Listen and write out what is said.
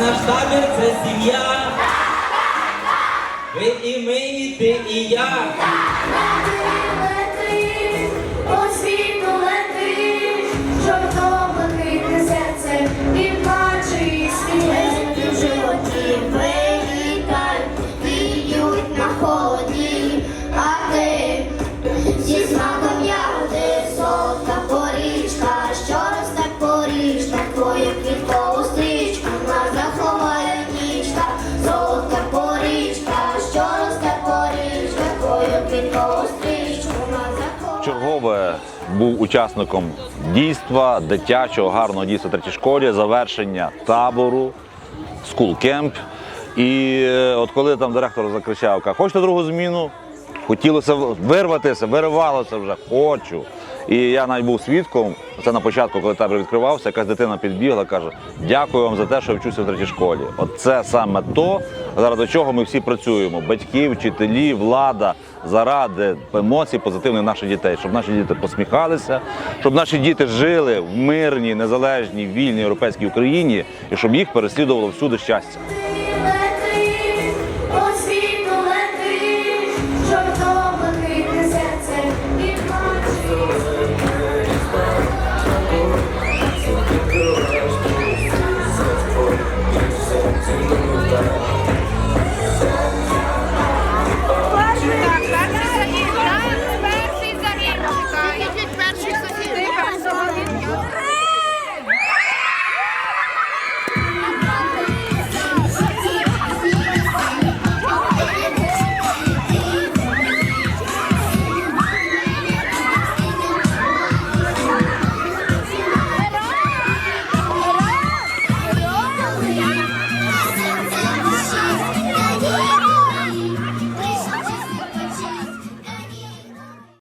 наш табір це сім'я. Ви і ми, і ти, і я. Чергове був учасником дійства, дитячого, гарного дійства третій школі, завершення табору, скулкемп. І е, от коли там директор закричав, хочете другу зміну? Хотілося вирватися, виривалося вже, хочу. І я навіть був свідком, це на початку, коли табір відкривався, якась дитина підбігла, каже, дякую вам за те, що вчуся в третій школі. От це саме то, заради чого ми всі працюємо. Батьки, вчителі, влада, заради емоцій позитивних наших дітей, щоб наші діти посміхалися, щоб наші діти жили в мирній, незалежній, вільній європейській Україні і щоб їх переслідувало всюди щастя.